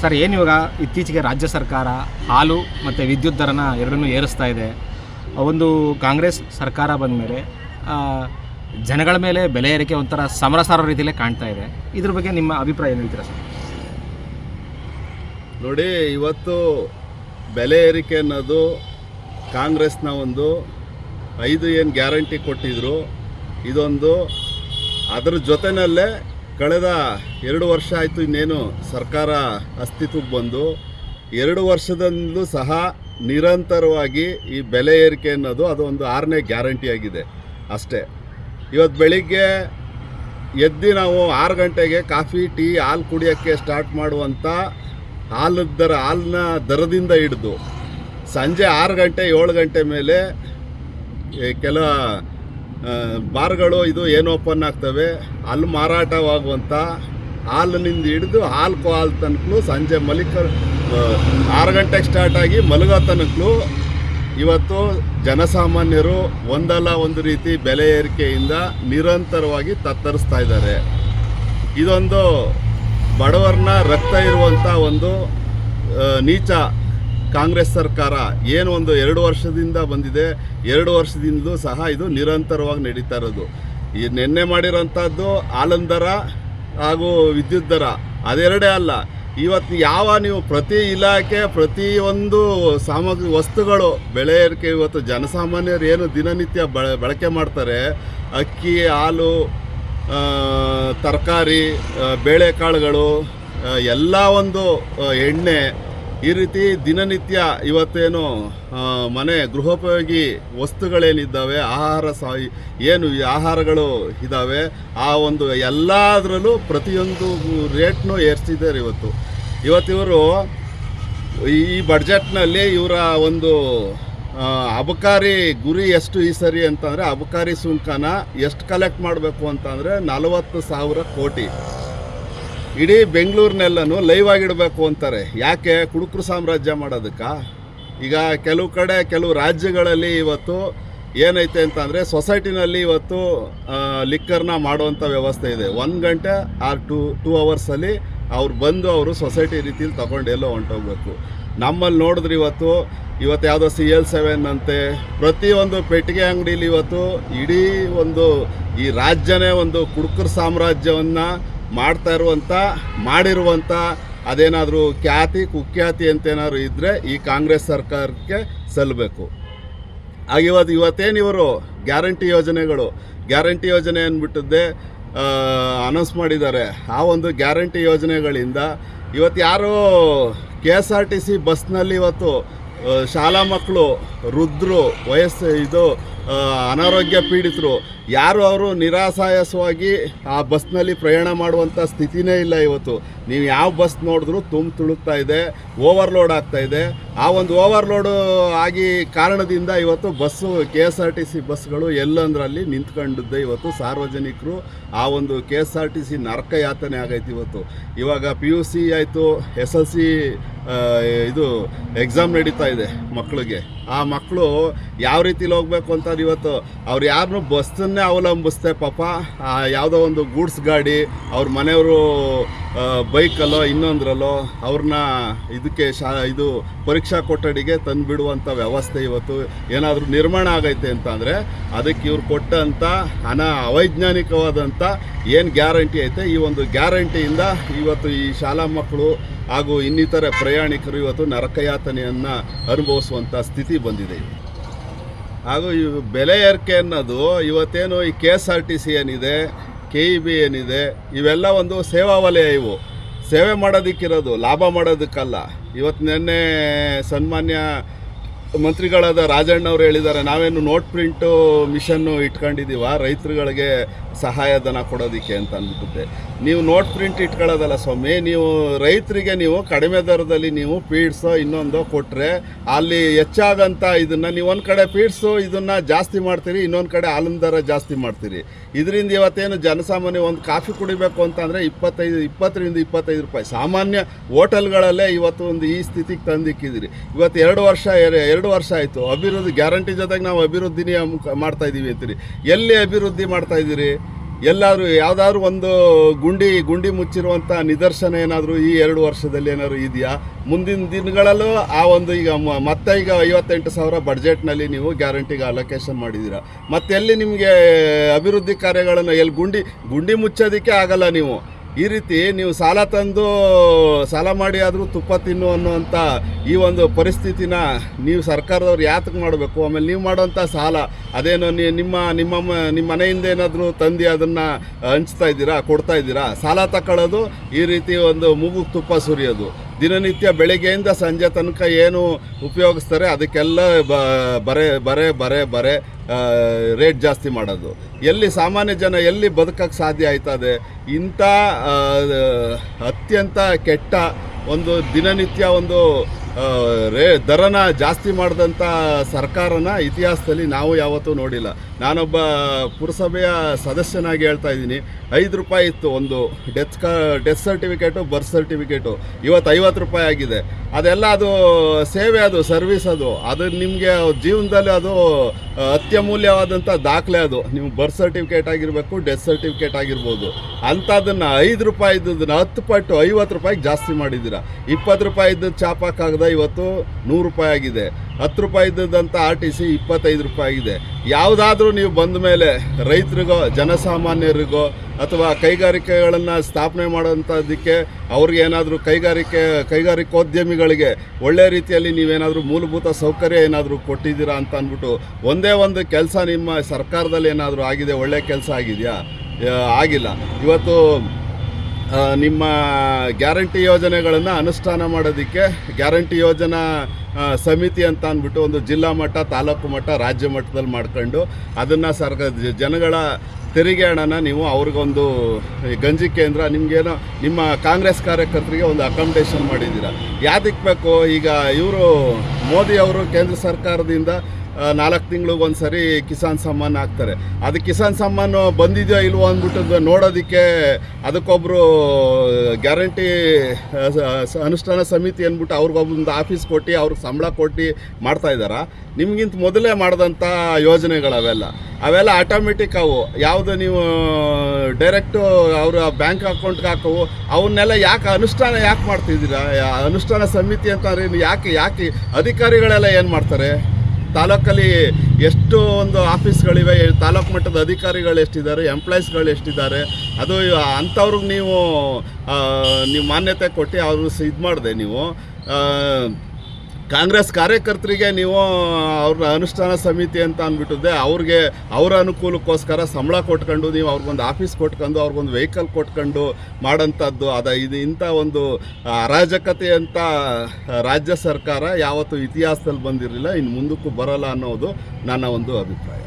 Sir, ಏನು ಇವಾಗ ಇತ್ತೀಚೆಗೆ ರಾಜ್ಯ ಸರ್ಕಾರ ಹಾಲು ಮತ್ತು ವಿದ್ಯುತ್ ದರನ ಎರಡನ್ನೂ ಏರಿಸ್ತಾ ಇದೆ. ಒಂದು ಕಾಂಗ್ರೆಸ್ ಸರ್ಕಾರ ಬಂದ ಮೇಲೆ ಜನಗಳ ಮೇಲೆ ಬೆಲೆ ಏರಿಕೆ ಒಂಥರ ಸಮರಸಾರ ರೀತಿಯಲ್ಲೇ ಕಾಣ್ತಾ ಇದೆ. ಇದ್ರ ಬಗ್ಗೆ ನಿಮ್ಮ ಅಭಿಪ್ರಾಯ ಏನು ಹೇಳ್ತೀರಾ ಸರ್? ನೋಡಿ, ಇವತ್ತು ಬೆಲೆ ಏರಿಕೆ ಅನ್ನೋದು ಕಾಂಗ್ರೆಸ್ನ ಒಂದು ಐದು ಏನು ಗ್ಯಾರಂಟಿ ಕೊಟ್ಟಿದ್ರು. ಇದೊಂದು ಅದರ ಜೊತೆಯಲ್ಲೇ ಕಳೆದ ಎರಡು ವರ್ಷ ಆಯಿತು ಇನ್ನೇನು ಸರ್ಕಾರ ಅಸ್ತಿತ್ವಕ್ಕೆ ಬಂದು, ಎರಡು ವರ್ಷದಲ್ಲೂ ಸಹ ನಿರಂತರವಾಗಿ ಈ ಬೆಲೆ ಏರಿಕೆ ಅನ್ನೋದು ಅದು ಒಂದು ಆರನೇ ಗ್ಯಾರಂಟಿ ಆಗಿದೆ ಅಷ್ಟೇ. ಇವತ್ತು ಬೆಳಿಗ್ಗೆ ಎದ್ದು ನಾವು ಆರು ಗಂಟೆಗೆ ಕಾಫಿ, ಟೀ, ಹಾಲು ಕುಡಿಯೋಕ್ಕೆ ಸ್ಟಾರ್ಟ್ ಮಾಡುವಂಥ ಹಾಲು ದರ, ಹಾಲಿನ ದರದಿಂದ ಹಿಡಿದು, ಸಂಜೆ ಆರು ಗಂಟೆ ಏಳು ಗಂಟೆ ಮೇಲೆ ಕೆಲ ಬಾರ್ಗಳು ಇದು ಏನು ಓಪನ್ ಆಗ್ತವೆ? ಅಲ್ಲಿ ಮಾರಾಟವಾಗುವಂಥ ಹಾಲಿನಿಂದ ಹಿಡಿದು ಹಾಲು ಕೋ ಹಾಲು ತನಕಲು ಸಂಜೆ ಮಲಿಕ ಆರು ಗಂಟೆಗೆ ಸ್ಟಾರ್ಟ್ ಆಗಿ ಮಲಗೋ ತನಕಲು ಇವತ್ತು ಜನಸಾಮಾನ್ಯರು ಒಂದಲ್ಲ ಒಂದು ರೀತಿ ಬೆಲೆ ಏರಿಕೆಯಿಂದ ನಿರಂತರವಾಗಿ ತತ್ತರಿಸ್ತಾ ಇದ್ದಾರೆ. ಇದೊಂದು ಬಡವರನ್ನ ರಕ್ತ ಇರುವಂಥ ಒಂದು ನೀಚ ಕಾಂಗ್ರೆಸ್ ಸರ್ಕಾರ ಏನು ಒಂದು ಎರಡು ವರ್ಷದಿಂದ ಬಂದಿದೆ, ಎರಡು ವರ್ಷದಿಂದಲೂ ಸಹ ಇದು ನಿರಂತರವಾಗಿ ನಡೀತಾ ಇರೋದು. ಈ ನಿನ್ನೆ ಮಾಡಿರೋಂಥದ್ದು ಆಲಂದರ ದರ ಹಾಗೂ ವಿದ್ಯುತ್ ದರ, ಅದೆರಡೇ ಅಲ್ಲ. ಇವತ್ತು ಯಾವ ನೀವು ಪ್ರತಿ ಇಲಾಖೆ ಪ್ರತಿಯೊಂದು ಸಾಮಗ್ರಿ, ವಸ್ತುಗಳು, ಬೆಳೆ ಏರಿಕೆ, ಇವತ್ತು ಜನಸಾಮಾನ್ಯರು ಏನು ದಿನನಿತ್ಯ ಬಳ, ಬಳಕೆ ಮಾಡ್ತಾರೆ, ಅಕ್ಕಿ, ಹಾಲು ತರಕಾರಿ ಬೇಳೆಕಾಳುಗಳು ಎಲ್ಲ ಒಂದು ಎಣ್ಣೆ ಈ ರೀತಿ ದಿನನಿತ್ಯ ಇವತ್ತೇನು ಮನೆ ಗೃಹೋಪಯೋಗಿ ವಸ್ತುಗಳೇನಿದ್ದಾವೆ, ಆಹಾರ ಸ ಏನು ಆಹಾರಗಳು ಇದ್ದಾವೆ, ಆ ಒಂದು ಎಲ್ಲದರಲ್ಲೂ ಪ್ರತಿಯೊಂದು ರೇಟ್ನೂ ಏರಿಸಿದ್ದಾರೆ ಇವತ್ತು. ಇವತ್ತಿವರು ಈ ಬಡ್ಜೆಟ್ನಲ್ಲಿ ಇವರ ಒಂದು ಅಬಕಾರಿ ಗುರಿ ಎಷ್ಟು ಈ ಸರಿ ಅಂತಂದರೆ, ಅಬಕಾರಿ ಸುಂಕನ ಎಷ್ಟು ಕಲೆಕ್ಟ್ ಮಾಡಬೇಕು ಅಂತಂದರೆ ನಲವತ್ತು ಸಾವಿರ ಕೋಟಿ. ಇಡೀ ಬೆಂಗಳೂರಿನೆಲ್ಲನೂ ಲೈವ್ ಆಗಿಡಬೇಕು ಅಂತಾರೆ. ಯಾಕೆ? ಕುಡುಕರು ಸಾಮ್ರಾಜ್ಯ ಮಾಡೋದಕ್ಕ? ಈಗ ಕೆಲವು ಕಡೆ, ಕೆಲವು ರಾಜ್ಯಗಳಲ್ಲಿ ಇವತ್ತು ಏನೈತೆ ಅಂತಂದರೆ ಸೊಸೈಟಿನಲ್ಲಿ ಇವತ್ತು ಲಿಕ್ಕರ್ನ ಮಾಡುವಂಥ ವ್ಯವಸ್ಥೆ ಇದೆ. ಒಂದು ಗಂಟೆ ಆರ್ ಟು ಟೂ ಅವರ್ಸಲ್ಲಿ ಅವ್ರು ಬಂದು ಅವರು ಸೊಸೈಟಿ ರೀತಿಯಲ್ಲಿ ತಗೊಂಡು ಎಲ್ಲೋ ಹೊಂಟೋಗ್ಬೇಕು. ನಮ್ಮಲ್ಲಿ ನೋಡಿದ್ರೆ ಇವತ್ತು ಇವತ್ತು ಯಾವುದೋ ಸಿ ಎಲ್ ಸೆವೆನ್ ಅಂತೆ, ಪ್ರತಿಯೊಂದು ಪೆಟ್ಟಿಗೆ ಅಂಗಡೀಲಿ ಇವತ್ತು ಇಡೀ ಒಂದು ಈ ರಾಜ್ಯನೇ ಒಂದು ಕುಡುಕರ ಸಾಮ್ರಾಜ್ಯವನ್ನು ಮಾಡ್ತಾ ಇರುವಂಥ ಮಾಡಿರುವಂಥ ಅದೇನಾದರೂ ಖ್ಯಾತಿ, ಕುಖ್ಯಾತಿ ಅಂತೇನಾದ್ರು ಇದ್ದರೆ ಈ ಕಾಂಗ್ರೆಸ್ ಸರ್ಕಾರಕ್ಕೆ ಸಲ್ಲಬೇಕು ಆಗ ಇವತ್ತು ಇವತ್ತೇನು ಇವರು? ಗ್ಯಾರಂಟಿ ಯೋಜನೆಗಳು. ಗ್ಯಾರಂಟಿ ಯೋಜನೆ ಅಂದ್ಬಿಟ್ಟದ್ದೆ ಅನೌನ್ಸ್ ಮಾಡಿದ್ದಾರೆ. ಆ ಒಂದು ಗ್ಯಾರಂಟಿ ಯೋಜನೆಗಳಿಂದ ಇವತ್ತು ಯಾರು K S R T C ಬಸ್ನಲ್ಲಿ ಇವತ್ತು ಶಾಲಾ ಮಕ್ಕಳು, ವೃದ್ಧರು, ವಯಸ್ಸು ಇದು ಅನಾರೋಗ್ಯ ಪೀಡಿತರು, ಯಾರು ಅವರು ನಿರಾಸಾಯಸವಾಗಿ ಆ ಬಸ್ನಲ್ಲಿ ಪ್ರಯಾಣ ಮಾಡುವಂಥ ಸ್ಥಿತಿನೇ ಇಲ್ಲ ಇವತ್ತು. ನೀವು ಯಾವ ಬಸ್ ನೋಡಿದ್ರೂ ತುಂಬ ತುಳುಕ್ತಾ ಇದೆ, ಓವರ್ಲೋಡ್ ಆಗ್ತಾ ಇದೆ. ಆ ಒಂದು ಓವರ್ಲೋಡು ಆಗಿ ಕಾರಣದಿಂದ ಇವತ್ತು bus, K S R T C ಬಸ್ಗಳು ಎಲ್ಲಂದ್ರಲ್ಲಿ ನಿಂತ್ಕೊಂಡಿದ್ದೆ ಇವತ್ತು ಸಾರ್ವಜನಿಕರು. ಆ ಒಂದು K S R T C ನರಕ ಯಾತನೆ ಆಗೈತೆ ಇವತ್ತು. ಇವಾಗ ಪಿ ಯು ಸಿ ಆಯಿತು, ಎಸ್ ಎಲ್ ಸಿ ಇದು ಎಕ್ಸಾಮ್ ನಡೀತಾ ಇದೆ ಮಕ್ಕಳಿಗೆ. ಆ ಮಕ್ಕಳು ಯಾವ ರೀತಿಲಿ ಹೋಗಬೇಕು ಅಂತ ಇವತ್ತು ಅವ್ರು ಯಾರನ್ನೂ ಬಸ್ಸನ್ನೇ ಅವಲಂಬಿಸ್ತೆ ಪಾಪ. ಯಾವುದೋ ಒಂದು ಗೂಡ್ಸ್ ಗಾಡಿ, ಅವ್ರ ಮನೆಯವರು ಬೈಕಲ್ಲೋ, ಇನ್ನೊಂದರಲ್ಲೋ ಅವ್ರನ್ನ ಇದಕ್ಕೆ ಶಾ, ಇದು ಪರೀಕ್ಷಾ ಕೊಠಡಿಗೆ ತಂದುಬಿಡುವಂಥ ವ್ಯವಸ್ಥೆ ಇವತ್ತು. ಏನಾದರೂ ನಿರ್ಮಾಣ ಆಗೈತೆ ಅಂತ ಅಂದರೆ ಅದಕ್ಕೆ ಇವ್ರು ಕೊಟ್ಟಂಥ ಹಣ ಅವೈಜ್ಞಾನಿಕವಾದಂಥ ಏನು ಗ್ಯಾರಂಟಿ ಐತೆ, ಈ ಒಂದು ಗ್ಯಾರಂಟಿಯಿಂದ ಇವತ್ತು ಈ ಶಾಲಾ ಮಕ್ಕಳು ಹಾಗೂ ಇನ್ನಿತರ ಪ್ರಯಾಣಿಕರು ಇವತ್ತು ನರಕಯಾತನೆಯನ್ನು ಅನುಭವಿಸುವಂಥ ಸ್ಥಿತಿ ಬಂದಿದೆ. ಹಾಗೂ ಈ ಬೆಲೆ ಏರಿಕೆ ಅನ್ನೋದು ಇವತ್ತೇನು ಈ K S R T C ಏನಿದೆ, ಕೆ ಇ ಬಿ ಏನಿದೆ, ಇವೆಲ್ಲ ಒಂದು ಸೇವಾ ವಲಯ ಇವು. ಸೇವೆ ಮಾಡೋದಕ್ಕಿರೋದು, ಲಾಭ ಮಾಡೋದಕ್ಕಲ್ಲ. ಇವತ್ತು ನಿನ್ನೆ ಸನ್ಮಾನ್ಯ ಮಂತ್ರಿಗಳಾದ ರಾಜಣ್ಣ ಅವರು ಹೇಳಿದ್ದಾರೆ, ನಾವೇನು ನೋಟ್ ಪ್ರಿಂಟು ಮಿಷನ್ನು ಇಟ್ಕೊಂಡಿದ್ದೀವ? ರೈತರುಗಳಿಗೆ ಸಹಾಯಧನ ಕೊಡೋದಕ್ಕೆ ಅಂತ ಅಂದ್ಬಿಟ್ಟೆ ನೀವು ನೋಟ್ ಪ್ರಿಂಟ್ ಇಟ್ಕೊಳ್ಳೋದಲ್ಲ ಸ್ವಾಮಿ, ನೀವು ರೈತರಿಗೆ ನೀವು ಕಡಿಮೆ ದರದಲ್ಲಿ ನೀವು ಪೀಡ್ಸೋ ಇನ್ನೊಂದೋ ಕೊಟ್ಟರೆ ಅಲ್ಲಿ ಹೆಚ್ಚಾದಂಥ ಇದನ್ನು ನೀವು ಒಂದು ಕಡೆ ಪೀಡ್ಸು ಇದನ್ನು ಜಾಸ್ತಿ ಮಾಡ್ತೀರಿ, ಇನ್ನೊಂದು ಕಡೆ ಹಾಲಿನ ದರ ಜಾಸ್ತಿ ಮಾಡ್ತೀರಿ. ಇದರಿಂದ ಇವತ್ತೇನು ಜನಸಾಮಾನ್ಯ ಒಂದು ಕಾಫಿ ಕುಡಿಬೇಕು ಅಂತಂದರೆ ಇಪ್ಪತ್ತೈದು, ಇಪ್ಪತ್ತರಿಂದ ಇಪ್ಪತ್ತೈದು ರೂಪಾಯಿ. ಸಾಮಾನ್ಯ ಹೋಟೆಲ್ಗಳಲ್ಲೇ ಇವತ್ತು ಒಂದು ಈ ಸ್ಥಿತಿಗೆ ತಂದಿಕ್ಕಿದ್ದೀರಿ. ಇವತ್ತು ಎರಡು ವರ್ಷ ಎರ- ಎರಡು ವರ್ಷ ಆಯಿತು. ಅಭಿವೃದ್ಧಿ ಗ್ಯಾರಂಟಿ ಜೊತೆಗೆ ನಾವು ಅಭಿವೃದ್ಧಿನೇ ಮಾಡ್ತಾ ಇದ್ದೀವಿ ಅಂತೀರಿ. ಎಲ್ಲಿ ಅಭಿವೃದ್ಧಿ ಮಾಡ್ತಾ ಇದ್ದೀರಿ ಎಲ್ಲಾದರೂ ಯಾವುದಾದ್ರು ಒಂದು ಗುಂಡಿ ಗುಂಡಿ ಮುಚ್ಚಿರುವಂಥ ನಿದರ್ಶನ ಏನಾದರೂ ಈ ಎರಡು ವರ್ಷದಲ್ಲಿ ಏನಾದರೂ ಇದೆಯಾ? ಮುಂದಿನ ದಿನಗಳಲ್ಲೂ ಆ ಒಂದು ಈಗ ಮತ್ತೆ ಈಗ ಐವತ್ತೆಂಟು ಸಾವಿರ ಬಡ್ಜೆಟ್ನಲ್ಲಿ ನೀವು ಗ್ಯಾರಂಟಿಗೆ ಅಲೊಕೇಶನ್ ಮಾಡಿದ್ದೀರಾ ಮತ್ತೆ ಎಲ್ಲಿ ನಿಮಗೆ ಅಭಿವೃದ್ಧಿ ಕಾರ್ಯಗಳನ್ನು ಎಲ್ಲಿ ಗುಂಡಿ ಗುಂಡಿ ಮುಚ್ಚೋದಕ್ಕೆ ಆಗಲ್ಲ ನೀವು. ಈ ರೀತಿ ನೀವು ಸಾಲ ತಂದು ಸಾಲ ಮಾಡಿ ಆದರೂ ತುಪ್ಪ ತಿನ್ನು ಅನ್ನುವಂಥ ಈ ಒಂದು ಪರಿಸ್ಥಿತಿನ ನೀವು ಸರ್ಕಾರದವ್ರು ಯಾತಕ್ಕೆ ಮಾಡಬೇಕು? ಆಮೇಲೆ ನೀವು ಮಾಡೋಂಥ ಸಾಲ, ಅದೇನೋ ನಿಮ್ಮ ನಿಮ್ಮ ನಿಮ್ಮ ಮನೆಯಿಂದ ಏನಾದರೂ ತಂದು ಅದನ್ನು ಹಂಚ್ತಾ ಇದ್ದೀರಾ, ಕೊಡ್ತಾ ಇದ್ದೀರಾ? ಸಾಲ ತಗೊಳ್ಳೋದು ಈ ರೀತಿ ಒಂದು ಮೂಗು ತುಪ್ಪ ಸುರಿಯೋದು. ದಿನನಿತ್ಯ ಬೆಳಗ್ಗೆಯಿಂದ ಸಂಜೆ ತನಕ ಏನು ಉಪಯೋಗಿಸ್ತಾರೆ, ಅದಕ್ಕೆಲ್ಲ ಬರೆ ಬರೆ ಬರೆ ಬರೆ ರೇಟ್ ಜಾಸ್ತಿ ಮಾಡೋದು. ಎಲ್ಲಿ ಸಾಮಾನ್ಯ ಜನ ಎಲ್ಲಿ ಬದುಕಕ್ಕೆ ಸಾಧ್ಯ ಆಯ್ತದೆ, ಇಂಥ ಅತ್ಯಂತ ಕೆಟ್ಟ ಒಂದು ದಿನನಿತ್ಯ ಒಂದು ರೇ, ದರನ ಜಾಸ್ತಿ ಮಾಡಿದಂಥ ಸರ್ಕಾರನ ಇತಿಹಾಸದಲ್ಲಿ ನಾವು ಯಾವತ್ತೂ ನೋಡಿಲ್ಲ. ನಾನೊಬ್ಬ ಪುರಸಭೆಯ ಸದಸ್ಯನಾಗಿ ಹೇಳ್ತಾ ಇದ್ದೀನಿ. ಐದು ರೂಪಾಯಿ ಇತ್ತು ಒಂದು ಡೆತ್ ಕ, ಡೆತ್ ಸರ್ಟಿಫಿಕೇಟು, ಬರ್ತ್ ಸರ್ಟಿಫಿಕೇಟು. ಇವತ್ತು ಐವತ್ತು ರೂಪಾಯಿ ಆಗಿದೆ. ಅದೆಲ್ಲ ಅದು ಸೇವೆ ಅದು, ಸರ್ವಿಸ್ ಅದು. ಅದು ನಿಮಗೆ ಜೀವನದಲ್ಲಿ ಅದು ಅತ್ಯಮೂಲ್ಯವಾದಂಥ ದಾಖಲೆ ಅದು. ನೀವು ಬರ್ತ್ ಸರ್ಟಿಫಿಕೇಟ್ ಆಗಿರಬೇಕು ಡೆತ್ ಸರ್ಟಿಫಿಕೇಟ್ ಆಗಿರ್ಬೋದು. ಅಂಥದ್ದನ್ನು ಐದು ರೂಪಾಯಿ ಇದ್ದದನ್ನು ಹತ್ತು ಪಟ್ಟು ಐವತ್ತು ರೂಪಾಯಿಗೆ ಜಾಸ್ತಿ ಮಾಡಿದ್ದೀರಾ. ಇಪ್ಪತ್ತು ರೂಪಾಯಿ ಇದ್ದದ್ದು ಚಾಪಕ್ಕಾಗದ, ಇವತ್ತು ನೂರು ರೂಪಾಯಿ ಆಗಿದೆ. ಹತ್ತು ರೂಪಾಯಿ ಇದ್ದದಂಥ ಆರ್ ಟಿ ಸಿ ಇಪ್ಪತ್ತೈದು ರೂಪಾಯಿ ಆಗಿದೆ. ಯಾವುದಾದ್ರೂ ನೀವು ಬಂದ ಮೇಲೆ ರೈತರಿಗೋ, ಜನಸಾಮಾನ್ಯರಿಗೋ ಅಥವಾ ಕೈಗಾರಿಕೆಗಳನ್ನು ಸ್ಥಾಪನೆ ಮಾಡೋಂಥದ್ದಕ್ಕೆ ಅವ್ರಿಗೆ ಏನಾದರೂ ಕೈಗಾರಿಕೆ, ಕೈಗಾರಿಕೋದ್ಯಮಿಗಳಿಗೆ ಒಳ್ಳೆಯ ರೀತಿಯಲ್ಲಿ ನೀವೇನಾದರೂ ಮೂಲಭೂತ ಸೌಕರ್ಯ ಏನಾದರೂ ಕೊಟ್ಟಿದ್ದೀರಾ ಅಂತ ಅಂದ್ಬಿಟ್ಟು ಒಂದೇ ಒಂದು ಕೆಲಸ ನಿಮ್ಮ ಸರ್ಕಾರದಲ್ಲಿ ಏನಾದರೂ ಆಗಿದೆ ಒಳ್ಳೆಯ ಕೆಲಸ ಆಗಿದೆಯಾ? ಆಗಿಲ್ಲ. ಇವತ್ತು ನಿಮ್ಮ ಗ್ಯಾರಂಟಿ ಯೋಜನೆಗಳನ್ನು ಅನುಷ್ಠಾನ ಮಾಡೋದಕ್ಕೆ ಗ್ಯಾರಂಟಿ ಯೋಜನಾ ಸಮಿತಿ ಅಂತ ಅಂದ್ಬಿಟ್ಟು ಒಂದು ಜಿಲ್ಲಾ ಮಟ್ಟ, ತಾಲೂಕು ಮಟ್ಟ, ರಾಜ್ಯ ಮಟ್ಟದಲ್ಲಿ ಮಾಡ್ಕೊಂಡು ಅದನ್ನು ಸರ್ಕಾರ ಜನಗಳ ತೆರಿಗೆ ಹಣನ ನೀವು ಅವ್ರಿಗೊಂದು ಗಂಜಿ ಕೇಂದ್ರ, ನಿಮಗೇನೋ ನಿಮ್ಮ ಕಾಂಗ್ರೆಸ್ ಕಾರ್ಯಕರ್ತರಿಗೆ ಒಂದು ಅಕಾಮಿಡೇಷನ್ ಮಾಡಿದ್ದೀರಾ. ಯಾತಕ್ಕೆ ಬೇಕು? ಈಗ ಇವರು ಮೋದಿ ಅವರು ಕೇಂದ್ರ ಸರ್ಕಾರದಿಂದ ನಾಲ್ಕು ತಿಂಗಳಿಗೆ ಒಂದು ಸರಿ ಕಿಸಾನ್ ಸಮ್ಮಾನ್ ಹಾಕ್ತಾರೆ. ಅದು ಕಿಸಾನ್ ಸಮ್ಮಾನ್ ಬಂದಿದೆಯೋ ಇಲ್ವೋ ಅಂದ್ಬಿಟ್ಟು ನೋಡೋದಕ್ಕೆ ಅದಕ್ಕೊಬ್ಬರು ಗ್ಯಾರಂಟಿ ಅನುಷ್ಠಾನ ಸಮಿತಿ ಅಂದ್ಬಿಟ್ಟು ಅವ್ರಿಗೊಬ್ಬೊಂದು ಆಫೀಸ್ ಕೊಟ್ಟು ಅವ್ರಿಗೆ ಸಂಬಳ ಕೊಟ್ಟು ಮಾಡ್ತಾ ಇದ್ದಾರಾ? ನಿಮಗಿಂತ ಮೊದಲೇ ಮಾಡಿದಂಥ ಯೋಜನೆಗಳವೆಲ್ಲ. ಅವೆಲ್ಲ ಆಟೋಮೆಟಿಕ್ ಅವು. ಯಾವುದು ನೀವು ಡೈರೆಕ್ಟು ಅವರ ಬ್ಯಾಂಕ್ ಅಕೌಂಟ್ಗೆ ಹಾಕೋವು. ಅವನ್ನೆಲ್ಲ ಯಾಕೆ ಅನುಷ್ಠಾನ ಯಾಕೆ ಮಾಡ್ತಿದ್ದೀರಾ? ಅನುಷ್ಠಾನ ಸಮಿತಿ ಅಂತಂದ್ರೆ ಯಾಕೆ ಯಾಕೆ ಅಧಿಕಾರಿಗಳೆಲ್ಲ ಏನು ಮಾಡ್ತಾರೆ? ತಾಲೂಕಲ್ಲಿ ಎಷ್ಟು ಒಂದು ಆಫೀಸ್ಗಳಿವೆ ತಾಲೂಕು ಮಟ್ಟದ ಅಧಿಕಾರಿಗಳು ಎಷ್ಟಿದ್ದಾರೆ ಎಂಪ್ಲಾಯೀಸ್ಗಳು ಎಷ್ಟಿದ್ದಾರೆ, ಅದು ಅಂಥವ್ರಿಗೆ ನೀವು ನೀವು ಮಾನ್ಯತೆ ಕೊಟ್ಟು ಅವರು ಇದು ಮಾಡಿದೆ ನೀವು. ಕಾಂಗ್ರೆಸ್ ಕಾರ್ಯಕರ್ತರಿಗೆ ನೀವು ಅವ್ರ ಅನುಷ್ಠಾನ ಸಮಿತಿ ಅಂತ ಅಂದ್ಬಿಟ್ಟಿದ್ದೆ ಅವ್ರಿಗೆ ಅವರ ಅನುಕೂಲಕ್ಕೋಸ್ಕರ ಸಂಬಳ ಕೊಟ್ಕೊಂಡು, ನೀವು ಅವ್ರಿಗೊಂದು ಆಫೀಸ್ ಕೊಟ್ಕೊಂಡು, ಅವ್ರಿಗೊಂದು ವೆಹಿಕಲ್ ಕೊಟ್ಕೊಂಡು ಮಾಡೋಂಥದ್ದು ಅದ ಇದು ಇಂಥ ಒಂದು ಅರಾಜಕತೆ ಅಂತ ರಾಜ್ಯ ಸರ್ಕಾರ ಯಾವತ್ತೂ ಇತಿಹಾಸದಲ್ಲಿ ಬಂದಿರಲಿಲ್ಲ, ಇನ್ನು ಮುಂದಕ್ಕೂ ಬರಲ್ಲ ಅನ್ನೋದು ನನ್ನ ಒಂದು ಅಭಿಪ್ರಾಯ.